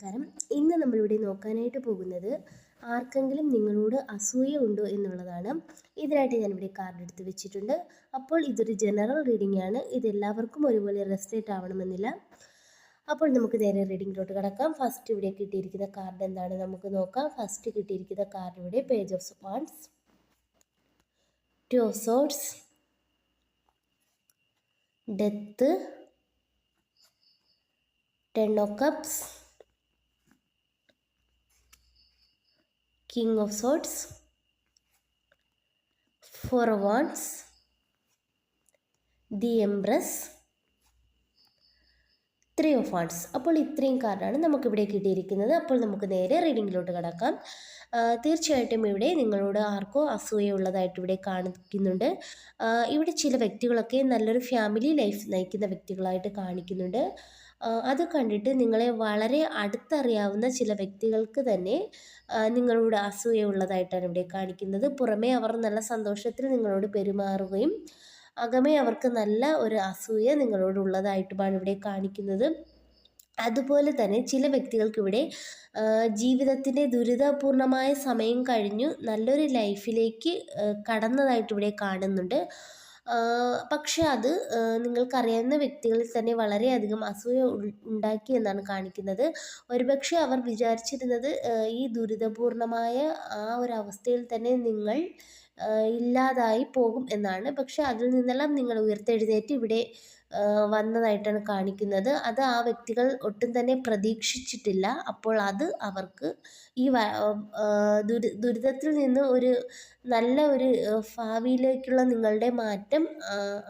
നമസ്കാരം. ഇന്ന് നമ്മളിവിടെ നോക്കാനായിട്ട് പോകുന്നത് ആർക്കെങ്കിലും നിങ്ങളോട് അസൂയ ഉണ്ടോ എന്നുള്ളതാണ്. ഇതിനായിട്ട് ഞാനിവിടെ കാർഡ് എടുത്ത് വെച്ചിട്ടുണ്ട്. അപ്പോൾ ഇതൊരു ജനറൽ റീഡിംഗ് ആണ്. ഇത് എല്ലാവർക്കും ഒരുപോലെ റെസ്ട്രേറ്റ് ആവണമെന്നില്ല. അപ്പോൾ നമുക്ക് നേരെ റീഡിങ്ങിലോട്ട് കിടക്കാം. ഫസ്റ്റ് ഇവിടെ കിട്ടിയിരിക്കുന്ന കാർഡ് എന്താണ് നമുക്ക് നോക്കാം. ഫസ്റ്റ് കിട്ടിയിരിക്കുന്ന കാർഡ് ഇവിടെ page of wands two of death ten of cups Of Swords, Four of Wands, The Empress, three of wands അപ്പോൾ ഇത്രയും കാർഡാണ് നമുക്കിവിടെ കിട്ടിയിരിക്കുന്നത്. അപ്പോൾ നമുക്ക് നേരെ റീഡിങ്ങിലോട്ട് കിടക്കാം. തീർച്ചയായിട്ടും ഇവിടെ നിങ്ങളോട് ആർക്കോ അസൂയുള്ളതായിട്ട് ഇവിടെ കാണിക്കുന്നുണ്ട്. ഇവിടെ ചില വ്യക്തികളൊക്കെ നല്ലൊരു ഫാമിലി ലൈഫ് നയിക്കുന്ന വ്യക്തികളായിട്ട് കാണിക്കുന്നുണ്ട്. അത് കണ്ടിട്ട് നിങ്ങളെ വളരെ അടുത്തറിയാവുന്ന ചില വ്യക്തികൾക്ക് തന്നെ നിങ്ങളോട് അസൂയ ഉള്ളതായിട്ടാണ് ഇവിടെ കാണിക്കുന്നത്. പുറമേ അവർ നല്ല സന്തോഷത്തിൽ നിങ്ങളോട് പെരുമാറുകയും അകമേ അവർക്ക് നല്ല ഒരു അസൂയ നിങ്ങളോടുള്ളതായിട്ടുമാണ് ഇവിടെ കാണിക്കുന്നത്. അതുപോലെ തന്നെ ചില വ്യക്തികൾക്കിവിടെ ജീവിതത്തിന്റെ ദുരിതപൂർണമായ സമയം കഴിഞ്ഞു നല്ലൊരു ലൈഫിലേക്ക് കടന്നതായിട്ട് ഇവിടെ കാണുന്നുണ്ട്. പക്ഷെ അത് നിങ്ങൾക്കറിയാവുന്ന വ്യക്തികളിൽ തന്നെ വളരെയധികം അസൂയ ഉണ്ടാക്കി എന്നാണ് കാണിക്കുന്നത്. ഒരുപക്ഷെ അവർ വിചാരിച്ചിരുന്നത് ഈ ദുരിതപൂർണമായ ആ ഒരു അവസ്ഥയിൽ തന്നെ നിങ്ങൾ ഇല്ലാതായി പോകും എന്നാണ്. പക്ഷെ അതിൽ നിന്നെല്ലാം നിങ്ങൾ ഉയർത്തെഴുന്നേറ്റ് ഇവിടെ വന്നതായിട്ടാണ് കാണിക്കുന്നത്. അത് ആ വ്യക്തികൾ ഒട്ടും തന്നെ പ്രതീക്ഷിച്ചിട്ടില്ല. അപ്പോൾ അത് അവർക്ക് ഈ ദുരിതത്തിൽ നിന്ന് ഒരു നല്ല ഒരു ഭാവിയിലേക്കുള്ള നിങ്ങളുടെ മാറ്റം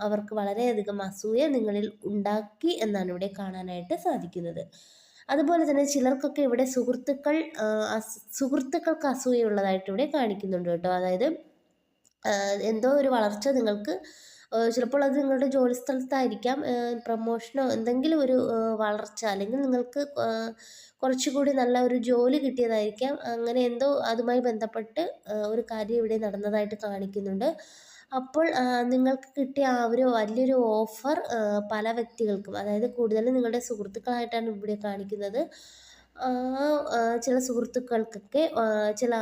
അവർക്ക് വളരെയധികം അസൂയ നിങ്ങളിൽ ഉണ്ടാക്കി എന്നാണ് ഇവിടെ കാണാനായിട്ട് സാധിക്കുന്നത്. അതുപോലെ തന്നെ ചിലർക്കൊക്കെ ഇവിടെ സുഹൃത്തുക്കൾ സുഹൃത്തുക്കൾക്ക് അസൂയുള്ളതായിട്ട് ഇവിടെ കാണിക്കുന്നുണ്ട് കേട്ടോ. അതായത് എന്തോ ഒരു വളർച്ച നിങ്ങൾക്ക് ചിലപ്പോൾ അത് നിങ്ങളുടെ ജോലി സ്ഥലത്തായിരിക്കാം പ്രമോഷനോ എന്തെങ്കിലും ഒരു വളർച്ച അല്ലെങ്കിൽ നിങ്ങൾക്ക് കുറച്ചുകൂടി നല്ല ഒരു ജോലി കിട്ടിയതായിരിക്കാം. അങ്ങനെ എന്തോ അതുമായി ബന്ധപ്പെട്ട് ഒരു കാര്യം ഇവിടെ നടന്നതായിട്ട് കാണിക്കുന്നുണ്ട്. അപ്പോൾ നിങ്ങൾക്ക് കിട്ടിയ ആ ഒരു വലിയൊരു ഓഫർ പല വ്യക്തികൾക്കും അതായത് കൂടുതലും നിങ്ങളുടെ സുഹൃത്തുക്കളായിട്ടാണ് ഇവിടെ കാണിക്കുന്നത്. ചില സുഹൃത്തുക്കൾക്കൊക്കെ ചില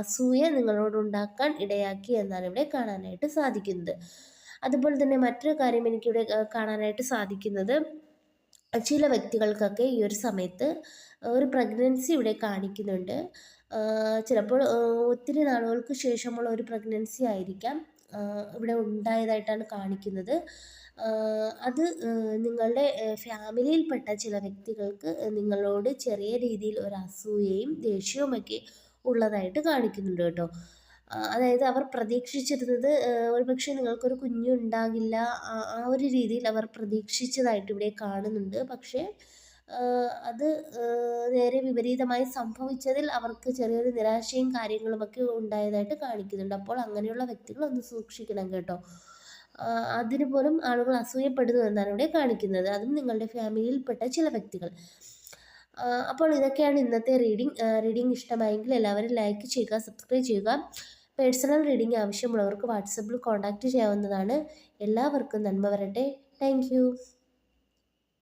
അസൂയ നിങ്ങളോടുണ്ടാക്കാൻ ഇടയാക്കി എന്നാണ് ഇവിടെ കാണാനായിട്ട് സാധിക്കുന്നത്. അതുപോലെ തന്നെ മറ്റൊരു കാര്യം എനിക്കിവിടെ കാണാനായിട്ട് സാധിക്കുന്നത് ചില വ്യക്തികൾക്കൊക്കെ ഈ ഒരു സമയത്ത് ഒരു പ്രഗ്നൻസി ഇവിടെ കാണിക്കുന്നുണ്ട്. ചിലപ്പോൾ ഒത്തിരി നാളുകൾക്ക് ശേഷമുള്ള ഒരു പ്രഗ്നൻസി ആയിരിക്കാം. ഇവിടെ ഉണ്ടായതായിട്ടാണ് കാണിക്കുന്നത്. അത് നിങ്ങളുടെ ഫാമിലിയിൽപ്പെട്ട ചില വ്യക്തികൾക്ക് നിങ്ങളോട് ചെറിയ രീതിയിൽ ഒരു അസൂയയും ദേഷ്യവുമൊക്കെ ഉള്ളതായിട്ട് കാണിക്കുന്നുണ്ട് കേട്ടോ. അതായത് അവർ പ്രതീക്ഷിച്ചിരുന്നത് ഒരുപക്ഷെ നിങ്ങൾക്കൊരു കുഞ്ഞുണ്ടാകില്ല ആ ഒരു രീതിയിൽ അവർ പ്രതീക്ഷിച്ചതായിട്ട് ഇവിടെ കാണുന്നുണ്ട്. പക്ഷേ അത് നേരെ വിപരീതമായി സംഭവിച്ചതിൽ അവർക്ക് ചെറിയൊരു നിരാശയും കാര്യങ്ങളുമൊക്കെ ഉണ്ടായതായിട്ട് കാണിക്കുന്നുണ്ട്. അപ്പോൾ അങ്ങനെയുള്ള വ്യക്തികൾ ഒന്ന് സൂക്ഷിക്കണം കേട്ടോ. അതിന് പോലും ആളുകൾ അസൂയപ്പെടുന്നു എന്നാണ് ഇവിടെ കാണിക്കുന്നത്. അതും നിങ്ങളുടെ ഫാമിലിയിൽപ്പെട്ട ചില വ്യക്തികൾ. അപ്പോൾ ഇതൊക്കെയാണ് ഇന്നത്തെ റീഡിംഗ് റീഡിംഗ് ഇഷ്ടമായെങ്കിൽ എല്ലാവരും ലൈക്ക് ചെയ്യുക സബ്സ്ക്രൈബ് ചെയ്യുക. പേഴ്സണൽ റീഡിംഗ് ആവശ്യമുള്ളവർക്ക് വാട്സപ്പിൽ കോൺടാക്റ്റ് ചെയ്യാവുന്നതാണ്. എല്ലാവർക്കും നന്മ വരട്ടെ. താങ്ക്